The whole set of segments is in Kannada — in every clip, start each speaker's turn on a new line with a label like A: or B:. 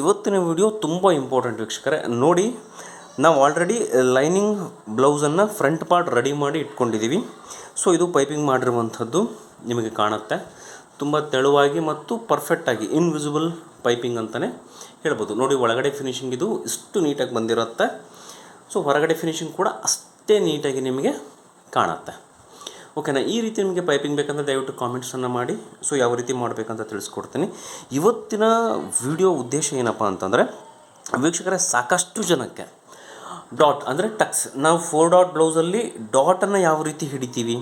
A: ಇವತ್ತಿನ ವಿಡಿಯೋ ತುಂಬ ಇಂಪಾರ್ಟೆಂಟ್ ವೀಕ್ಷಕರೇ. ನೋಡಿ, ನಾವು ಆಲ್ರೆಡಿ ಲೈನಿಂಗ್ ಬ್ಲೌಸನ್ನು ಫ್ರಂಟ್ ಪಾರ್ಟ್ ರೆಡಿ ಮಾಡಿ ಇಟ್ಕೊಂಡಿದ್ದೀವಿ ಸೊ ಇದು ಪೈಪಿಂಗ್ ಮಾಡಿರುವಂಥದ್ದು ನಿಮಗೆ ಕಾಣುತ್ತೆ. ತುಂಬ ತೆಳುವಾಗಿ ಮತ್ತು ಪರ್ಫೆಕ್ಟಾಗಿ ಇನ್ವಿಸಿಬಲ್ ಪೈಪಿಂಗ್ ಅಂತಲೇ ಹೇಳ್ಬೋದು. ನೋಡಿ, ಒಳಗಡೆ ಫಿನಿಶಿಂಗ್ ಇದು ಇಷ್ಟು ನೀಟಾಗಿ ಬಂದಿರುತ್ತೆ. ಸೊ ಹೊರಗಡೆ ಫಿನಿಶಿಂಗ್ ಕೂಡ ಅಷ್ಟೇ ನೀಟಾಗಿ ನಿಮಗೆ ಕಾಣುತ್ತೆ. ಓಕೆನಾ ಈ ರೀತಿ ನಿಮಗೆ ಪೈಪಿಂಗ್ ಬೇಕಂದರೆ ದಯವಿಟ್ಟು ಕಾಮೆಂಟ್ಸನ್ನು ಮಾಡಿ. ಸೊ ಯಾವ ರೀತಿ ಮಾಡಬೇಕಂತ ತಿಳಿಸ್ಕೊಡ್ತೀನಿ. ಇವತ್ತಿನ ವಿಡಿಯೋ ಉದ್ದೇಶ ಏನಪ್ಪ ಅಂತಂದರೆ, ವೀಕ್ಷಕರೇ ಸಾಕಷ್ಟು ಜನಕ್ಕೆ ಡಾಟ್ ಅಂದರೆ ಟಕ್ಸ್ ನಾವು ಫೋರ್ ಡಾಟ್ ಬ್ಲೌಸಲ್ಲಿ ಡಾಟನ್ನು ಯಾವ ರೀತಿ ಹಿಡಿತೀವಿ?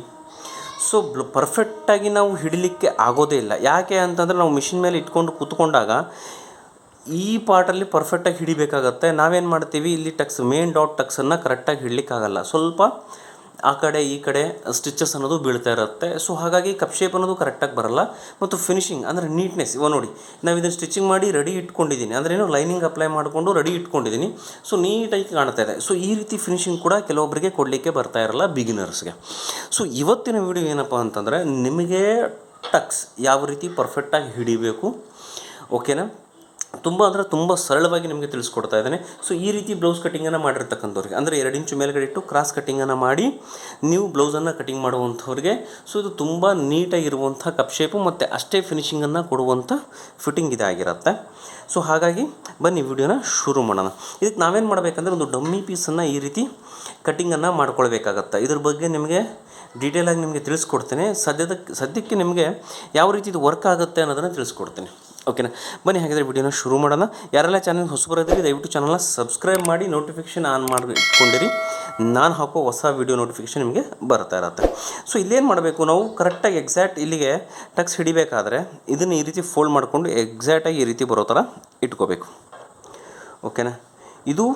A: ಸೊ ಬ್ಲ ಪರ್ಫೆಕ್ಟಾಗಿ ನಾವು ಹಿಡಿಲಿಕ್ಕೆ ಆಗೋದೇ ಇಲ್ಲ. ಯಾಕೆ ಅಂತಂದರೆ ನಾವು ಮಿಷಿನ್ ಮೇಲೆ ಇಟ್ಕೊಂಡು ಕೂತ್ಕೊಂಡಾಗ ಈ ಪಾರ್ಟಲ್ಲಿ ಪರ್ಫೆಕ್ಟಾಗಿ ಹಿಡಿಬೇಕಾಗತ್ತೆ. ನಾವೇನು ಮಾಡ್ತೀವಿ? ಇಲ್ಲಿ ಟಕ್ಸ್ ಮೇನ್ ಡಾಟ್ ಟಕ್ಸನ್ನು ಕರೆಕ್ಟಾಗಿ ಹಿಡಲಿಕ್ಕಾಗಲ್ಲ. ಸ್ವಲ್ಪ ಆ ಕಡೆ ಈ ಕಡೆ ಸ್ಟಿಚಸ್ ಅನ್ನೋದು ಬೀಳ್ತಾ ಇರುತ್ತೆ. ಸೊ ಹಾಗಾಗಿ ಕಪ್ ಶೇಪ್ ಅನ್ನೋದು ಕರೆಕ್ಟಾಗಿ ಬರಲ್ಲ. ಮತ್ತು ಫಿನಿಶಿಂಗ್ ಅಂದರೆ ನೀಟ್ನೆಸ್ ಇವ ನೋಡಿ, ನಾವು ಇದನ್ನು ಸ್ಟಿಚಿಂಗ್ ಮಾಡಿ ರೆಡಿ ಇಟ್ಕೊಂಡಿದ್ದೀನಿ ಅಂದರೆ ಏನು ಲೈನಿಂಗ್ ಅಪ್ಲೈ ಮಾಡಿಕೊಂಡು ರೆಡಿ ಇಟ್ಕೊಂಡಿದ್ದೀನಿ ಸೊ ನೀಟಾಗಿ ಕಾಣ್ತಾ ಇದೆ. ಸೊ ಈ ರೀತಿ ಫಿನಿಶಿಂಗ್ ಕೂಡ ಕೆಲವೊಬ್ಬರಿಗೆ ಕೊಡಲಿಕ್ಕೆ ಬರ್ತಾ ಇರಲ್ಲ ಬಿಗಿನರ್ಸ್ಗೆ ಸೊ ಇವತ್ತಿನ ವಿಡಿಯೋ ಏನಪ್ಪ ಅಂತಂದರೆ, ನಿಮಗೆ ಟಕ್ಸ್ ಯಾವ ರೀತಿ ಪರ್ಫೆಕ್ಟಾಗಿ ಹಿಡಿಬೇಕು? ಓಕೆನಾ ತುಂಬ ಅಂದರೆ ತುಂಬ ಸರಳವಾಗಿ ನಿಮಗೆ ತಿಳಿಸ್ಕೊಡ್ತಾ ಇದ್ದೇನೆ. ಸೊ ಈ ರೀತಿ ಬ್ಲೌಸ್ ಕಟ್ಟಿಂಗನ್ನು ಮಾಡಿರ್ತಕ್ಕಂಥವ್ರಿಗೆ, ಅಂದರೆ ಎರಡು ಇಂಚು ಮೇಲ್ಗಡೆ ಇಟ್ಟು ಕ್ರಾಸ್ ಕಟ್ಟಿಂಗನ್ನು ಮಾಡಿ, ನೀವು ಬ್ಲೌಸನ್ನು ಕಟ್ಟಿಂಗ್ ಮಾಡುವಂಥವ್ರಿಗೆ ಸೊ ಇದು ತುಂಬ ನೀಟಾಗಿರುವಂಥ ಕಪ್ ಶೇಪು ಮತ್ತು ಅಷ್ಟೇ ಫಿನಿಷಿಂಗನ್ನು ಕೊಡುವಂಥ ಫಿಟ್ಟಿಂಗ್ ಇದಾಗಿರುತ್ತೆ ಸೊ ಹಾಗಾಗಿ ಬನ್ನಿ ವಿಡಿಯೋನ ಶುರು ಮಾಡೋಣ. ಇದಕ್ಕೆ ನಾವೇನು ಮಾಡಬೇಕಂದ್ರೆ ಒಂದು ಡಮ್ಮಿ ಪೀಸನ್ನು ಈ ರೀತಿ ಕಟ್ಟಿಂಗನ್ನು ಮಾಡ್ಕೊಳ್ಬೇಕಾಗತ್ತೆ. ಇದ್ರ ಬಗ್ಗೆ ನಿಮಗೆ ಡೀಟೇಲಾಗಿ ನಿಮಗೆ ತಿಳಿಸ್ಕೊಡ್ತೇನೆ. ಸದ್ಯದ ಸದ್ಯಕ್ಕೆ ನಿಮಗೆ ಯಾವ ರೀತಿ ಇದು ವರ್ಕ್ ಆಗುತ್ತೆ ಅನ್ನೋದನ್ನು ತಿಳಿಸ್ಕೊಡ್ತೀನಿ. ಓಕೆನಾ? ಬನ್ನಿ, ಹಾಗಿದ್ರೆ ವಿಡಿಯೋನ ಶುರು ಮಾಡೋಣ. ಯಾರೆಲ್ಲ ಚಾನಲ್ ಹೊಸಬರಿದ್ದೀರಿ ದಯವಿಟ್ಟು ಚಾನಲ್ನ ಸಬ್ಸ್ಕ್ರೈಬ್ ಮಾಡಿ, ನೋಟಿಫಿಕೇಷನ್ ಆನ್ ಮಾಡಿ ಇಟ್ಕೊಂಡಿರಿ ನಾನು ಹಾಕೋ ಹೊಸ ವಿಡಿಯೋ ನೋಟಿಫಿಕೇಷನ್ ನಿಮಗೆ ಬರ್ತಾ ಇರತ್ತೆ. ಸೊ ಇಲ್ಲೇನು ಮಾಡಬೇಕು? ನಾವು ಕರೆಕ್ಟಾಗಿ ಎಕ್ಸಾಕ್ಟ್ ಇಲ್ಲಿಗೆ ಟಕ್ಸ್ ಹಿಡಿಬೇಕಾದ್ರೆ ಇದನ್ನು ಈ ರೀತಿ ಫೋಲ್ಡ್ ಮಾಡಿಕೊಂಡು ಎಕ್ಸಾಕ್ಟಾಗಿ ಈ ರೀತಿ ಬರೋ ಥರ ಇಟ್ಕೋಬೇಕು. ಓಕೆನಾ? ಇದು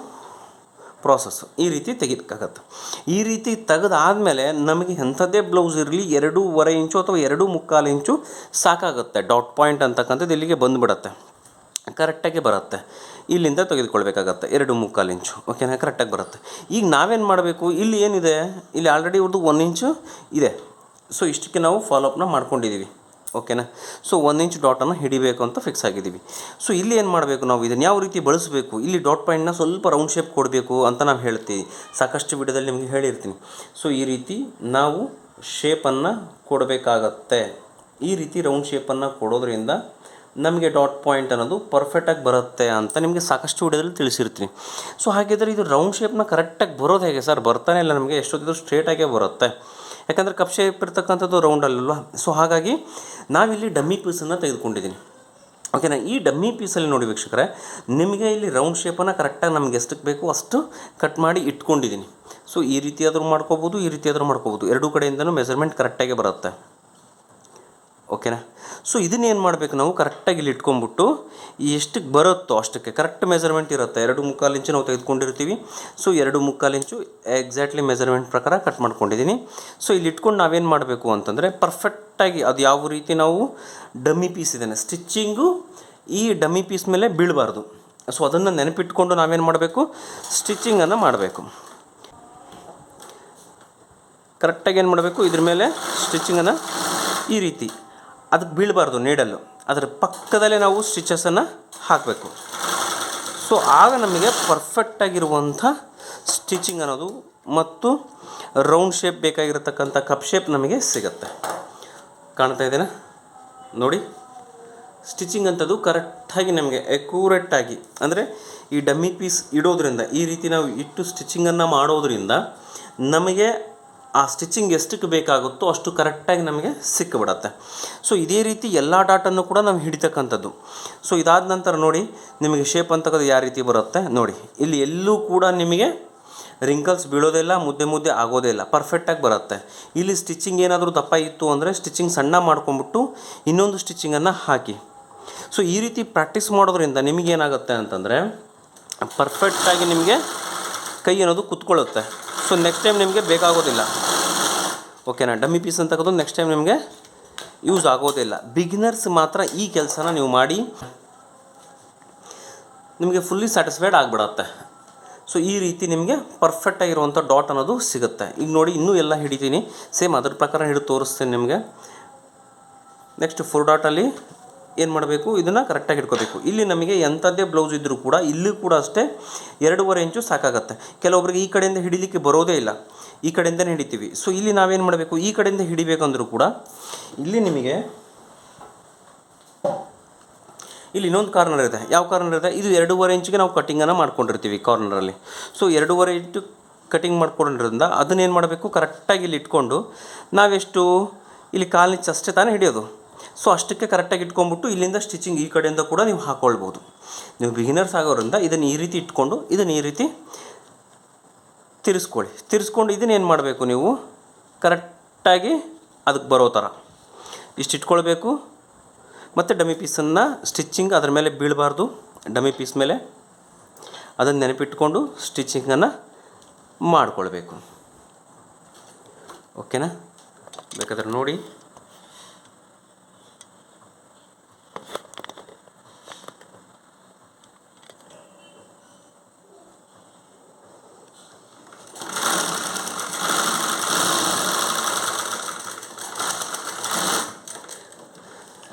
A: ಪ್ರಾಸೆಸ್ ಈ ರೀತಿ ತೆಗೆದಕ್ಕಾಗತ್ತೆ ಈ ರೀತಿ ತೆಗೆದಾದಮೇಲೆ ನಮಗೆ ಎಂಥದ್ದೇ ಬ್ಲೌಸ್ ಇರಲಿ, ಎರಡೂವರೆ ಇಂಚು ಅಥವಾ ಎರಡು ಮುಕ್ಕಾಲು ಇಂಚು ಸಾಕಾಗುತ್ತೆ. ಡಾಟ್ ಪಾಯಿಂಟ್ ಅಂತಕ್ಕಂಥದ್ದು ಇಲ್ಲಿಗೆ ಬಂದುಬಿಡತ್ತೆ. ಕರೆಕ್ಟಾಗಿ ಬರುತ್ತೆ. ಇಲ್ಲಿಂದ ತೆಗೆದುಕೊಳ್ಬೇಕಾಗತ್ತೆ. ಎರಡು ಮುಕ್ಕಾಲು ಇಂಚು. ಓಕೆನಾ ಕರೆಕ್ಟಾಗಿ ಬರುತ್ತೆ. ಈಗ ನಾವೇನು ಮಾಡಬೇಕು? ಇಲ್ಲಿ ಏನಿದೆ? ಇಲ್ಲಿ ಆಲ್ರೆಡಿ ಇವ್ರದ್ದು ಒನ್ ಇಂಚು ಇದೆ. ಸೊ ಇಷ್ಟಕ್ಕೆ ನಾವು ಫಾಲೋಅಪ್ನ ಮಾಡ್ಕೊಂಡಿದ್ದೀವಿ ಓಕೆನಾ? ಸೊ ಒಂದು ಇಂಚ್ ಡಾಟನ್ನು ಹಿಡಿಬೇಕು ಅಂತ ಫಿಕ್ಸ್ ಆಗಿದ್ದೀವಿ. ಸೊ ಇಲ್ಲಿ ಏನು ಮಾಡಬೇಕು ನಾವು? ಇದನ್ನು ಯಾವ ರೀತಿ ಬಳಸಬೇಕು? ಇಲ್ಲಿ ಡಾಟ್ ಪಾಯಿಂಟ್ನ ಸ್ವಲ್ಪ ರೌಂಡ್ ಶೇಪ್ ಕೊಡಬೇಕು ಅಂತ ನಾವು ಹೇಳ್ತೀವಿ. ಸಾಕಷ್ಟು ವಿಡಿಯೋದಲ್ಲಿ ನಿಮಗೆ ಹೇಳಿರ್ತೀನಿ. ಸೊ ಈ ರೀತಿ ನಾವು ಶೇಪನ್ನು ಕೊಡಬೇಕಾಗತ್ತೆ. ಈ ರೀತಿ ರೌಂಡ್ ಶೇಪನ್ನು ಕೊಡೋದ್ರಿಂದ ನಮಗೆ ಡಾಟ್ ಪಾಯಿಂಟ್ ಅನ್ನೋದು ಪರ್ಫೆಕ್ಟಾಗಿ ಬರುತ್ತೆ ಅಂತ ನಿಮಗೆ ಸಾಕಷ್ಟು ವಿಡಿಯೋದಲ್ಲಿ ತಿಳಿಸಿರ್ತೀನಿ. ಸೊ ಹಾಗಿದ್ರೆ ಇದು ರೌಂಡ್ ಶೇಪ್ನ ಕರೆಕ್ಟಾಗಿ ಬರೋದು ಹೇಗೆ ಸರ್? ಬರ್ತಾನೆ ಇಲ್ಲ ನಮಗೆ, ಎಷ್ಟೊತ್ತಿದ್ರು ಸ್ಟ್ರೇಟಾಗೇ ಬರುತ್ತೆ. ಯಾಕಂದರೆ ಕಪ್ ಶೇಪ್ ಇರ್ತಕ್ಕಂಥದ್ದು ರೌಂಡ್ ಅಲ್ಲಲ್ವ? ಸೊ ಹಾಗಾಗಿ ನಾವಿಲ್ಲಿ ಡಮ್ಮಿ ಪೀಸನ್ನು ತೆಗೆದುಕೊಂಡಿದ್ದೀನಿ ಓಕೆನಾ ಈ ಡಮ್ಮಿ ಪೀಸಲ್ಲಿ ನೋಡಿ ವೀಕ್ಷಕರೇ, ನಿಮಗೆ ಇಲ್ಲಿ ರೌಂಡ್ ಶೇಪನ್ನು ಕರೆಕ್ಟಾಗಿ ನಮ್ಗೆ ಎಷ್ಟಕ್ಕೆ ಬೇಕು ಅಷ್ಟು ಕಟ್ ಮಾಡಿ ಇಟ್ಕೊಂಡಿದ್ದೀನಿ ಸೊ ಈ ರೀತಿಯಾದರೂ ಮಾಡ್ಕೋಬೋದು, ಈ ರೀತಿಯಾದರೂ ಮಾಡ್ಕೋಬೋದು. ಎರಡೂ ಕಡೆಯಿಂದನೂ ಮೆಸರ್ಮೆಂಟ್ ಕರೆಕ್ಟಾಗಿ ಬರುತ್ತೆ. ಓಕೆನಾ? ಸೊ ಇದನ್ನೇನು ಮಾಡಬೇಕು ನಾವು? ಕರೆಕ್ಟಾಗಿ ಇಲ್ಲಿ ಇಟ್ಕೊಂಡ್ಬಿಟ್ಟು ಎಷ್ಟಕ್ಕೆ ಬರುತ್ತೋ ಅಷ್ಟಕ್ಕೆ ಕರೆಕ್ಟ್ ಮೆಜರ್ಮೆಂಟ್ ಇರುತ್ತೆ. ಎರಡು ಮುಕ್ಕಾಲು ಇಂಚು ನಾವು ತೆಗೆದುಕೊಂಡಿರ್ತೀವಿ. ಸೊ ಎರಡು ಮುಕ್ಕಾಲು ಇಂಚು ಎಕ್ಸಾಕ್ಟ್ಲಿ ಮೆಜರ್ಮೆಂಟ್ ಪ್ರಕಾರ ಕಟ್ ಮಾಡ್ಕೊಂಡಿದ್ದೀನಿ. ಸೊ ಇಲ್ಲಿ ಇಟ್ಕೊಂಡು ನಾವೇನು ಮಾಡಬೇಕು ಅಂತಂದರೆ ಪರ್ಫೆಕ್ಟಾಗಿ ಅದು ಯಾವ ರೀತಿ ನಾವು ಡಮ್ಮಿ ಪೀಸ್ ಇದ್ದಾನೆ ಸ್ಟಿಚ್ಚಿಂಗು ಈ ಡಮ್ಮಿ ಪೀಸ್ ಮೇಲೆ ಬೀಳಬಾರ್ದು. ಸೊ ಅದನ್ನು ನೆನಪಿಟ್ಕೊಂಡು ನಾವೇನು ಮಾಡಬೇಕು? ಸ್ಟಿಚ್ಚಿಂಗನ್ನು ಮಾಡಬೇಕು. ಕರೆಕ್ಟಾಗಿ ಏನು ಮಾಡಬೇಕು? ಇದ್ರ ಮೇಲೆ ಸ್ಟಿಚ್ಚಿಂಗನ್ನು ಈ ರೀತಿ. ಅದಕ್ಕೆ ಬೀಳಬಾರ್ದು ನೀಡಲ್ಲು ಅದರ ಪಕ್ಕದಲ್ಲೇ ನಾವು ಸ್ಟಿಚಸನ್ನು ಹಾಕಬೇಕು. ಸೊ ಆಗ ನಮಗೆ ಪರ್ಫೆಕ್ಟಾಗಿರುವಂಥ ಸ್ಟಿಚಿಂಗ್ ಅನ್ನೋದು ಮತ್ತು ರೌಂಡ್ ಶೇಪ್ ಬೇಕಾಗಿರತಕ್ಕಂಥ ಕಪ್ ಶೇಪ್ ನಮಗೆ ಸಿಗುತ್ತೆ. ಕಾಣ್ತಾ ಇದ್ದೇನೆ? ನೋಡಿ. ಸ್ಟಿಚಿಂಗ್ ಅಂಥದ್ದು ಕರೆಕ್ಟಾಗಿ ನಮಗೆ ಎಕ್ಯೂರೇಟಾಗಿ ಅಂದರೆ ಈ ಡಮ್ಮಿ ಪೀಸ್ ಇಡೋದ್ರಿಂದ, ಈ ರೀತಿ ನಾವು ಇಟ್ಟು ಸ್ಟಿಚಿಂಗನ್ನು ಮಾಡೋದ್ರಿಂದ ನಮಗೆ ಆ ಸ್ಟಿಚಿಂಗ್ ಎಷ್ಟಕ್ಕೆ ಬೇಕಾಗುತ್ತೋ ಅಷ್ಟು ಕರೆಕ್ಟಾಗಿ ನಮಗೆ ಸಿಕ್ಕಿಬಿಡತ್ತೆ. ಸೊ ಇದೇ ರೀತಿ ಎಲ್ಲ ಡಾಟನ್ನು ಕೂಡ ನಾವು ಹಿಡಿತಕ್ಕಂಥದ್ದು. ಸೊ ಇದಾದ ನಂತರ ನೋಡಿ, ನಿಮಗೆ ಶೇಪ್ ಅಂತಕ್ಕದ್ದು ಯಾವ ರೀತಿ ಬರುತ್ತೆ ನೋಡಿ. ಇಲ್ಲಿ ಎಲ್ಲೂ ಕೂಡ ನಿಮಗೆ ರಿಂಕಲ್ಸ್ ಬೀಳೋದಿಲ್ಲ, ಮುದ್ದೆ ಮುದ್ದೆ ಆಗೋದೇ ಇಲ್ಲ ಪರ್ಫೆಕ್ಟಾಗಿ ಬರುತ್ತೆ. ಇಲ್ಲಿ ಸ್ಟಿಚಿಂಗ್ ಏನಾದರೂ ದಪ್ಪ ಇತ್ತು ಅಂದರೆ ಸ್ಟಿಚಿಂಗ್ ಸಣ್ಣ ಮಾಡ್ಕೊಂಬಿಟ್ಟು ಇನ್ನೊಂದು ಸ್ಟಿಚಿಂಗನ್ನು ಹಾಕಿ. ಸೊ ಈ ರೀತಿ ಪ್ರಾಕ್ಟೀಸ್ ಮಾಡೋದ್ರಿಂದ ನಿಮಗೇನಾಗುತ್ತೆ ಅಂತಂದರೆ ಪರ್ಫೆಕ್ಟಾಗಿ ನಿಮಗೆ ಕೈ ಅನ್ನೋದು ಕುತ್ಕೊಳ್ಳುತ್ತೆ. ಸೊ ನೆಕ್ಸ್ಟ್ ಟೈಮ್ ನಿಮಗೆ ಬೇಕಾಗೋದಿಲ್ಲ. ಓಕೆನಾ ಡಮ್ಮಿ ಪೀಸ್ ಅಂತಕ್ಕದ್ದು ನೆಕ್ಸ್ಟ್ ಟೈಮ್ ನಿಮಗೆ ಯೂಸ್ ಆಗೋದಿಲ್ಲ. ಬಿಗಿನರ್ಸ್ ಮಾತ್ರ ಈ ಕೆಲಸನ ನೀವು ಮಾಡಿ ನಿಮಗೆ ಫುಲ್ಲಿ ಸ್ಯಾಟಿಸ್ಫೈಡ್ ಆಗಿಬಿಡತ್ತೆ. ಸೊ ಈ ರೀತಿ ನಿಮಗೆ ಪರ್ಫೆಕ್ಟ್ ಆಗಿರುವಂಥ ಡಾಟ್ ಅನ್ನೋದು ಸಿಗುತ್ತೆ. ಈಗ ನೋಡಿ, ಇನ್ನೂ ಎಲ್ಲ ಹಿಡಿತೀನಿ. ಸೇಮ್ ಅದ್ರ ಪ್ರಕಾರ ಹಿಡಿದು ತೋರಿಸ್ತೀನಿ ನಿಮಗೆ. ನೆಕ್ಸ್ಟ್ ಫೋರ್ ಡಾಟಲ್ಲಿ ಏನು ಮಾಡಬೇಕು? ಇದನ್ನು ಕರೆಕ್ಟಾಗಿ ಇಟ್ಕೋಬೇಕು. ಇಲ್ಲಿ ನಮಗೆ ಎಂಥದ್ದೇ ಬ್ಲೌಸ್ ಇದ್ದರೂ ಕೂಡ, ಇಲ್ಲೂ ಕೂಡ ಅಷ್ಟೇ ಎರಡೂವರೆ ಇಂಚು ಸಾಕಾಗುತ್ತೆ. ಕೆಲವೊಬ್ಬರಿಗೆ ಈ ಕಡೆಯಿಂದ ಹಿಡಿಲಿಕ್ಕೆ ಬರೋದೇ ಇಲ್ಲ. ಈ ಕಡೆಯಿಂದನೇ ಹಿಡಿತೀವಿ. ಸೊ ಇಲ್ಲಿ ನಾವೇನು ಮಾಡಬೇಕು? ಈ ಕಡೆಯಿಂದ ಹಿಡಿಬೇಕಂದ್ರೂ ಕೂಡ, ಇಲ್ಲಿ ನಿಮಗೆ, ಇಲ್ಲಿ ಇನ್ನೊಂದು ಕಾರ್ನರ್ ಇದೆ ಯಾವ ಕಾರ್ನರ್ ಇದೆ ಇದು ಎರಡೂವರೆ ಇಂಚಿಗೆ ನಾವು ಕಟ್ಟಿಂಗನ್ನು ಮಾಡ್ಕೊಂಡಿರ್ತೀವಿ ಕಾರ್ನರಲ್ಲಿ ಸೊ ಎರಡೂವರೆ ಇಂಚು ಕಟಿಂಗ್ ಮಾಡ್ಕೊಂಡಿರೋದ್ರಿಂದ ಅದನ್ನೇನು ಮಾಡಬೇಕು? ಕರೆಕ್ಟಾಗಿ ಇಲ್ಲಿ ಇಟ್ಕೊಂಡು ನಾವೆಷ್ಟು, ಇಲ್ಲಿ ಕಾಲು ಇಂಚ್ ಅಷ್ಟೇ ತಾನೇ ಹಿಡಿಯೋದು. ಸೊ ಅಷ್ಟಕ್ಕೆ ಕರೆಕ್ಟಾಗಿ ಇಟ್ಕೊಂಡ್ಬಿಟ್ಟು ಇಲ್ಲಿಂದ ಸ್ಟಿಚಿಂಗ್ ಈ ಕಡೆಯಿಂದ ಕೂಡ ನೀವು ಹಾಕ್ಕೊಳ್ಬೋದು ನೀವು ಬಿಗಿನರ್ಸ್ ಆಗೋರಿಂದ ಇದನ್ನು ಈ ರೀತಿ ಇಟ್ಕೊಂಡು ಇದನ್ನು ಈ ರೀತಿ ತಿರ್ಸ್ಕೊಳ್ಳಿ. ತಿರ್ಸ್ಕೊಂಡು ಇದನ್ನ ಏನು ಮಾಡಬೇಕು ನೀವು? ಕರೆಕ್ಟಾಗಿ ಅದಕ್ಕೆ ಬರೋ ಥರ. ಇಷ್ಟು ಇಟ್ಕೊಳ್ಬೇಕು. ಮತ್ತು ಡಮಿ ಪೀಸನ್ನು ಸ್ಟಿಚ್ಚಿಂಗ್ ಅದ್ರ ಮೇಲೆ ಬೀಳಬಾರ್ದು. ಡಮಿ ಪೀಸ್ ಮೇಲೆ ಅದನ್ನು ನೆನಪಿಟ್ಕೊಂಡು ಸ್ಟಿಚಿಂಗನ್ನು ಮಾಡಿಕೊಳ್ಬೇಕು. ಓಕೆನಾ ಬೇಕಾದ್ರೆ ನೋಡಿ.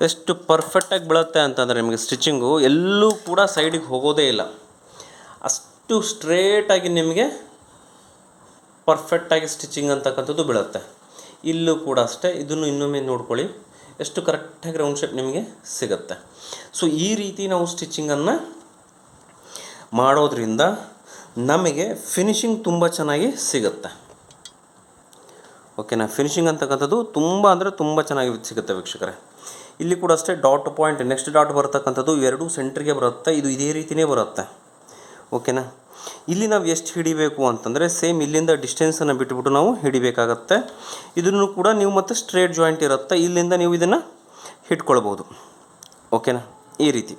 A: ಎಷ್ಟು ಪರ್ಫೆಕ್ಟಾಗಿ ಬೀಳುತ್ತೆ ಅಂತಂದರೆ ನಿಮಗೆ ಸ್ಟಿಚಿಂಗು ಎಲ್ಲೂ ಕೂಡ ಸೈಡಿಗೆ ಹೋಗೋದೇ ಇಲ್ಲ. ಅಷ್ಟು ಸ್ಟ್ರೇಟಾಗಿ ನಿಮಗೆ ಪರ್ಫೆಕ್ಟಾಗಿ ಸ್ಟಿಚಿಂಗ್ ಅಂತಕ್ಕಂಥದ್ದು ಬೀಳುತ್ತೆ. ಇಲ್ಲೂ ಕೂಡ ಅಷ್ಟೇ, ಇದನ್ನು ಇನ್ನೊಮ್ಮೆ ನೋಡ್ಕೊಳ್ಳಿ. ಎಷ್ಟು ಕರೆಕ್ಟಾಗಿ ರೌಂಡ್ ಶೇಪ್ ನಿಮಗೆ ಸಿಗುತ್ತೆ. ಸೊ ಈ ರೀತಿ ನಾವು ಸ್ಟಿಚಿಂಗನ್ನು ಮಾಡೋದ್ರಿಂದ ನಮಗೆ ಫಿನಿಶಿಂಗ್ ತುಂಬ ಚೆನ್ನಾಗಿ ಸಿಗುತ್ತೆ. ಓಕೆನಾ ಫಿನಿಶಿಂಗ್ ಅಂತಕ್ಕಂಥದ್ದು ತುಂಬ ಅಂದರೆ ತುಂಬ ಚೆನ್ನಾಗಿ ಸಿಗುತ್ತೆ ವೀಕ್ಷಕರೇ. ಇಲ್ಲಿ ಕೂಡ ಅಷ್ಟೇ ಡಾಟ್ ಪಾಯಿಂಟ್ ನೆಕ್ಸ್ಟ್ ಡಾಟ್ ಬರ್ತಕ್ಕಂಥದ್ದು ಎರಡೂ ಸೆಂಟ್ರಿಗೆ ಬರುತ್ತೆ. ಇದು ಇದೇ ರೀತಿಯೇ ಬರುತ್ತೆ. ಓಕೆನಾ ಇಲ್ಲಿ ನಾವು ಎಷ್ಟು ಹಿಡಿಬೇಕು ಅಂತಂದರೆ ಸೇಮ್ ಇಲ್ಲಿಂದ ಡಿಸ್ಟೆನ್ಸನ್ನು ಬಿಟ್ಬಿಟ್ಟು ನಾವು ಹಿಡಿಬೇಕಾಗತ್ತೆ. ಇದನ್ನು ಕೂಡ ನೀವು ಮತ್ತೆ ಸ್ಟ್ರೇಟ್ ಜಾಯಿಂಟ್ ಇರುತ್ತೆ. ಇಲ್ಲಿಂದ ನೀವು ಇದನ್ನು ಹಿಡ್ಕೊಳ್ಬೋದು. ಓಕೆನಾ ಈ ರೀತಿ.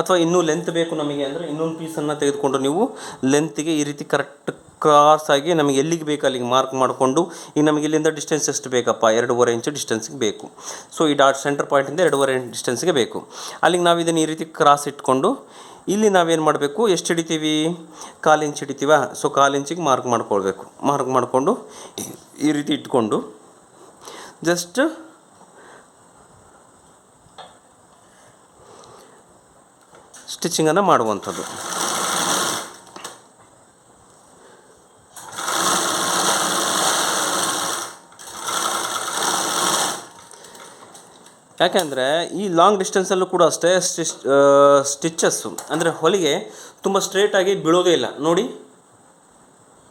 A: ಅಥವಾ ಇನ್ನೂ ಲೆಂತ್ ಬೇಕು ನಮಗೆ ಅಂದರೆ ಇನ್ನೊಂದು ಪೀಸನ್ನು ತೆಗೆದುಕೊಂಡು ನೀವು ಲೆಂತಿಗೆ ಈ ರೀತಿ ಕರೆಕ್ಟ್ ಕ್ರಾಸ್ ಆಗಿ ನಮಗೆ ಎಲ್ಲಿಗೆ ಬೇಕು ಅಲ್ಲಿಗೆ ಮಾರ್ಕ್ ಮಾಡಿಕೊಂಡು, ಈಗ ನಮಗೆ ಇಲ್ಲಿಂದ ಡಿಸ್ಟೆನ್ಸ್ ಎಷ್ಟು ಬೇಕಪ್ಪ? ಎರಡೂವರೆ ಇಂಚು ಡಿಸ್ಟೆನ್ಸ್ಗೆ ಬೇಕು. ಸೊ ಈ ಡಾಟ್ ಸೆಂಟರ್ ಪಾಯಿಂಟಿಂದ ಎರಡೂವರೆ ಇಂಚ್ ಡಿಸ್ಟೆನ್ಸ್ಗೆ ಬೇಕು. ಅಲ್ಲಿಗೆ ನಾವು ಇದನ್ನು ಈ ರೀತಿ ಕ್ರಾಸ್ ಇಟ್ಕೊಂಡು, ಇಲ್ಲಿ ನಾವೇನು ಮಾಡಬೇಕು? ಎಷ್ಟು ಹಿಡಿತೀವಿ? ಕಾಲು ಇಂಚ್ ಹಿಡಿತೀವ? ಸೊ ಕಾಲು ಇಂಚಿಗೆ ಮಾರ್ಕ್ ಮಾಡ್ಕೊಳ್ಬೇಕು. ಮಾರ್ಕ್ ಮಾಡಿಕೊಂಡು, ಈ ರೀತಿ ಇಟ್ಕೊಂಡು ಜಸ್ಟ್ ಸ್ಟಿಚಿಂಗನ್ನು ಮಾಡುವಂಥದ್ದು. ಯಾಕೆಂದರೆ ಈ ಲಾಂಗ್ ಡಿಸ್ಟೆನ್ಸಲ್ಲೂ ಕೂಡ ಅಷ್ಟೇ ಸ್ಟಿಚ್ ಸ್ಟಿಚಸ್ಸು ಅಂದರೆ ಹೊಲಿಗೆ ತುಂಬ ಸ್ಟ್ರೇಟಾಗಿ ಬೀಳೋದೇ ಇಲ್ಲ. ನೋಡಿ,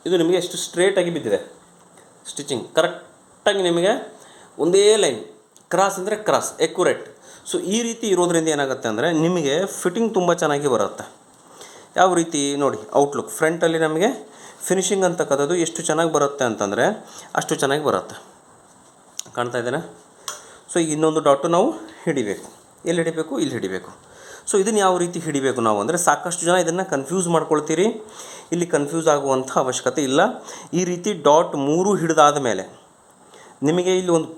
A: ಇದು ನಿಮಗೆ ಎಷ್ಟು ಸ್ಟ್ರೇಟಾಗಿ ಬಿದ್ದಿದೆ. ಸ್ಟಿಚಿಂಗ್ ಕರೆಕ್ಟಾಗಿ ನಿಮಗೆ ಒಂದೇ ಲೈನ್ ಕ್ರಾಸ್ ಅಂದರೆ ಕ್ರಾಸ್ ಎಕ್ಯುರೇಟ್ ಸೊ ಈ ರೀತಿ ಇರೋದ್ರಿಂದ ಏನಾಗುತ್ತೆ ಅಂದರೆ ನಿಮಗೆ ಫಿಟ್ಟಿಂಗ್ ತುಂಬ ಚೆನ್ನಾಗಿ ಬರುತ್ತೆ. ಯಾವ ರೀತಿ ನೋಡಿ ಔಟ್ಲುಕ್ ಫ್ರಂಟಲ್ಲಿ ನಮಗೆ ಫಿನಿಶಿಂಗ್ ಅಂತಕ್ಕಂಥದ್ದು ಎಷ್ಟು ಚೆನ್ನಾಗಿ ಬರುತ್ತೆ ಅಂತಂದರೆ ಅಷ್ಟು ಚೆನ್ನಾಗಿ ಬರುತ್ತೆ. ಕಾಣ್ತಾ ಇದ್ದೇನೆ? ಸೊ ಇನ್ನೊಂದು ಡಾಟು ನಾವು ಹಿಡಿಬೇಕು. ಎಲ್ಲಿ ಹಿಡಿಬೇಕು? ಇಲ್ಲಿ ಹಿಡಿಬೇಕು. ಸೊ ಇದನ್ನು ಯಾವ ರೀತಿ ಹಿಡಿಬೇಕು ನಾವು ಅಂದರೆ ಸಾಕಷ್ಟು ಜನ ಇದನ್ನು ಕನ್ಫ್ಯೂಸ್ ಮಾಡ್ಕೊಳ್ತೀರಿ. ಇಲ್ಲಿ ಕನ್ಫ್ಯೂಸ್ ಆಗುವಂಥ ಅವಶ್ಯಕತೆ ಇಲ್ಲ. ಈ ರೀತಿ ಡಾಟ್ ಮೂರು ಹಿಡಿದಾದ ಮೇಲೆ ನಿಮಗೆ ಇಲ್ಲಿ ಒಂದು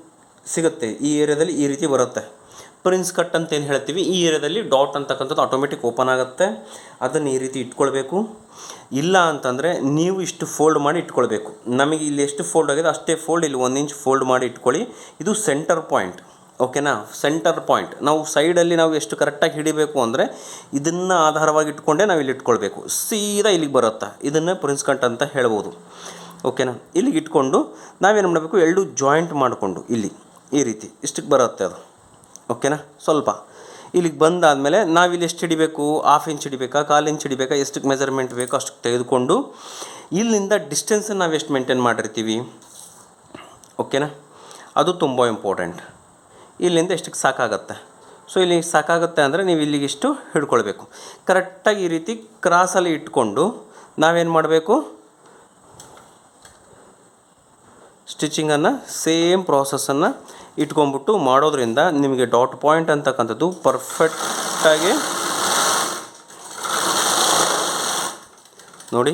A: ಸಿಗುತ್ತೆ. ಈ ಏರಿಯಾದಲ್ಲಿ ಈ ರೀತಿ ಬರುತ್ತೆ. ಪ್ರಿನ್ಸ್ ಕಟ್ ಅಂತ ಏನು ಹೇಳ್ತೀವಿ? ಈ ಏರಿಯಾದಲ್ಲಿ ಡಾಟ್ ಅಂತಕ್ಕಂಥದ್ದು ಆಟೋಮೆಟಿಕ್ ಓಪನ್ ಆಗುತ್ತೆ. ಅದನ್ನು ಈ ರೀತಿ ಇಟ್ಕೊಳ್ಬೇಕು. ಇಲ್ಲ ಅಂತಂದರೆ ನೀವು ಇಷ್ಟು ಫೋಲ್ಡ್ ಮಾಡಿ ಇಟ್ಕೊಳ್ಬೇಕು. ನಮಗೆ ಇಲ್ಲಿ ಎಷ್ಟು ಫೋಲ್ಡ್ ಆಗಿದೆ? ಅಷ್ಟೇ ಫೋಲ್ಡ್ ಇಲ್ಲಿ ಒಂದು ಇಂಚ್ ಫೋಲ್ಡ್ ಮಾಡಿ ಇಟ್ಕೊಳ್ಳಿ. ಇದು ಸೆಂಟರ್ ಪಾಯಿಂಟ್ ಓಕೆನಾ ಸೆಂಟರ್ ಪಾಯಿಂಟ್ ನಾವು ಸೈಡಲ್ಲಿ ನಾವು ಎಷ್ಟು ಕರೆಕ್ಟಾಗಿ ಹಿಡಿಬೇಕು ಅಂದರೆ ಇದನ್ನು ಆಧಾರವಾಗಿ ಇಟ್ಕೊಂಡೇ ನಾವು ಇಲ್ಲಿ ಇಟ್ಕೊಳ್ಬೇಕು. ಸೀದಾ ಇಲ್ಲಿಗೆ ಬರುತ್ತೆ? ಇದನ್ನು ಪ್ರಿನ್ಸ್ ಕಟ್ ಅಂತ ಹೇಳ್ಬೋದು. ಓಕೆನಾ ಇಲ್ಲಿಗೆ ಇಟ್ಕೊಂಡು ನಾವೇನು ಮಾಡಬೇಕು? ಎರಡು ಜಾಯಿಂಟ್ ಮಾಡಿಕೊಂಡು ಇಲ್ಲಿ ಈ ರೀತಿ. ಇಷ್ಟಕ್ಕೆ ಬರುತ್ತೆ ಅದು. ಓಕೆನಾ? ಸ್ವಲ್ಪ. ಇಲ್ಲಿಗೆ ಬಂದಾದಮೇಲೆ ನಾವಿಲ್ಲಿ ಎಷ್ಟು ಹಿಡಿಬೇಕು? ಹಾಫ್ ಇಂಚ್ ಹಿಡಿಬೇಕಾ? ಕಾಲು ಇಂಚ್ ಹಿಡಿಬೇಕಾ? ಎಷ್ಟಕ್ಕೆ ಮೆಜರ್ಮೆಂಟ್ ಬೇಕೋ? ಅಷ್ಟಕ್ಕೆ ತೆಗೆದುಕೊಂಡು ಇಲ್ಲಿಂದ ಡಿಸ್ಟೆನ್ಸನ್ನು ನಾವು ಎಷ್ಟು ಮೇಂಟೈನ್ ಮಾಡಿರ್ತೀವಿ? ಓಕೆನಾ? ಅದು ತುಂಬ ಇಂಪಾರ್ಟೆಂಟ್ ಇಲ್ಲಿಂದ ಎಷ್ಟಕ್ಕೆ ಸಾಕಾಗತ್ತೆ? ಸೊ ಇಲ್ಲಿ ಸಾಕಾಗುತ್ತೆ ಅಂದರೆ ನೀವು ಇಲ್ಲಿಗೆ ಇಷ್ಟು ಹಿಡ್ಕೊಳ್ಬೇಕು. ಕರೆಕ್ಟಾಗಿ ಈ ರೀತಿ ಕ್ರಾಸಲ್ಲಿ ಇಟ್ಕೊಂಡು ನಾವೇನು ಮಾಡಬೇಕು? ಸ್ಟಿಚಿಂಗನ್ನು ಸೇಮ್ ಪ್ರಾಸೆಸ್ಸನ್ನು ಇಟ್ಕೊಂಡ್ಬಿಟ್ಟು ಮಾಡೋದ್ರಿಂದ ನಿಮಗೆ ಡಾಟ್ ಪಾಯಿಂಟ್ ಅಂತಕ್ಕಂಥದ್ದು ಪರ್ಫೆಕ್ಟಾಗಿ ನೋಡಿ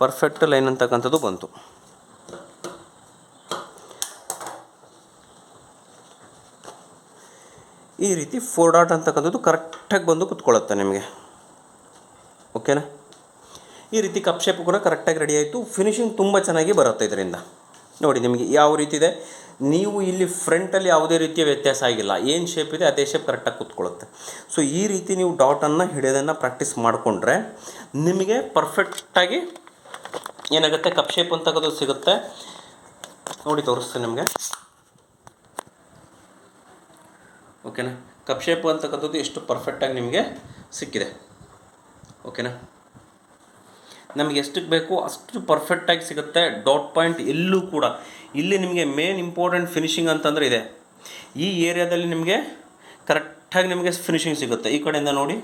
A: ಪರ್ಫೆಕ್ಟ್ ಲೈನ್ ಅಂತಕ್ಕಂಥದ್ದು ಬಂತು. ಈ ರೀತಿ ಫೋರ್ ಡಾಟ್ ಅಂತಕ್ಕಂಥದ್ದು ಕರೆಕ್ಟಾಗಿ ಬಂದು ಕುತ್ಕೊಳ್ಳುತ್ತೆ ನಿಮಗೆ. ಓಕೆನಾ ಈ ರೀತಿ ಕಪ್ ಶೇಪ್ ಕೂಡ ಕರೆಕ್ಟಾಗಿ ರೆಡಿ ಆಯಿತು. ಫಿನಿಶಿಂಗ್ ತುಂಬ ಚೆನ್ನಾಗಿ ಬರುತ್ತೆ ಇದರಿಂದ. ನೋಡಿ, ನಿಮಗೆ ಯಾವ ರೀತಿ ಇದೆ? ನೀವು ಇಲ್ಲಿ ಫ್ರಂಟಲ್ಲಿ ಯಾವುದೇ ರೀತಿಯ ವ್ಯತ್ಯಾಸ ಆಗಿಲ್ಲ. ಏನು ಶೇಪ್ ಇದೆ, ಅದೇ ಶೇಪ್ ಕರೆಕ್ಟಾಗಿ ಕೂತ್ಕೊಳ್ಳುತ್ತೆ. ಸೊ ಈ ರೀತಿ ನೀವು ಡಾಟನ್ನು ಹಿಡಿಯೋದನ್ನು ಪ್ರಾಕ್ಟೀಸ್ ಮಾಡಿಕೊಂಡ್ರೆ ನಿಮಗೆ ಪರ್ಫೆಕ್ಟಾಗಿ ಏನಾಗುತ್ತೆ? ಕಪ್ ಶೇಪ್ ಅಂತಕ್ಕದ್ದು ಸಿಗುತ್ತೆ. ನೋಡಿ ತೋರಿಸ್ತೀನಿ ನಿಮಗೆ. ಓಕೆನಾ ಕಪ್ ಶೇಪ್ ಅಂತಕ್ಕಂಥದ್ದು ಎಷ್ಟು ಪರ್ಫೆಕ್ಟಾಗಿ ನಿಮಗೆ ಸಿಕ್ಕಿದೆ. ಓಕೆನಾ ನಮಗೆ ಎಷ್ಟಕ್ಕೆ ಬೇಕೋ ಅಷ್ಟು ಪರ್ಫೆಕ್ಟಾಗಿ ಸಿಗುತ್ತೆ ಡಾಟ್ ಪಾಯಿಂಟ್ ಎಲ್ಲೂ ಕೂಡ. ಇಲ್ಲಿ ನಿಮಗೆ ಮೇನ್ ಇಂಪಾರ್ಟೆಂಟ್ ಫಿನಿಶಿಂಗ್ ಅಂತಂದರೆ ಇದೆ. ಈ ಏರಿಯಾದಲ್ಲಿ ನಿಮಗೆ ಕರೆಕ್ಟಾಗಿ ನಿಮಗೆ ಫಿನಿಶಿಂಗ್ ಸಿಗುತ್ತೆ. ಈ ಕಡೆಯಿಂದ ನೋಡಿ.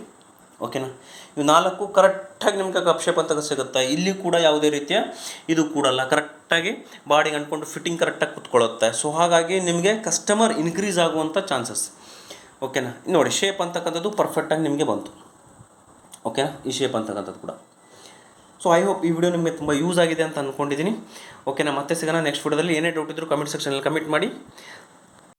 A: ಓಕೆನಾ ಇವು ನಾಲ್ಕು ಕರೆಕ್ಟಾಗಿ ನಿಮಗೆ ಕಪ್ ಶೇಪ್ ಅಂತ ಸಿಗುತ್ತೆ. ಇಲ್ಲಿ ಕೂಡ ಯಾವುದೇ ರೀತಿಯ ಇದು ಕೂಡಲ್ಲ ಕರೆಕ್ಟಾಗಿ ಬಾಡಿಗೆ ಅಂದ್ಕೊಂಡು ಫಿಟ್ಟಿಂಗ್ ಕರೆಕ್ಟಾಗಿ ಕುತ್ಕೊಳ್ಳುತ್ತೆ. ಸೊ ಹಾಗಾಗಿ ನಿಮಗೆ ಕಸ್ಟಮರ್ ಇನ್ಕ್ರೀಸ್ ಆಗುವಂಥ ಚಾನ್ಸಸ್ ಓಕೆನಾ ನೋಡಿ ಶೇಪ್ ಅಂತಕ್ಕಂಥದ್ದು ಪರ್ಫೆಕ್ಟಾಗಿ ನಿಮಗೆ ಬಂತು. ಓಕೆನಾ ಈ ಶೇಪ್ ಅಂತಕ್ಕಂಥದ್ದು ಕೂಡ. ಸೊ ಐ ಹೋಪ್ ಈ ವಿಡಿಯೋ ನಿಮಗೆ ತುಂಬ ಯೂಸ್ ಆಗಿದೆ ಅಂತ ಅಂದ್ಕೊಂಡಿದ್ದೀನಿ ಓಕೆನಾ ಮತ್ತೆ ಸಿಗೋಣ ನೆಕ್ಸ್ಟ್ ವಿಡಿಯೋದಲ್ಲಿ ಏನೇ ಡೌಟ್ ಇದ್ದರೂ ಕಮೆಂಟ್ ಸೆಕ್ಷನಲ್ಲಿ ಕಮೆಂಟ್ ಮಾಡಿ.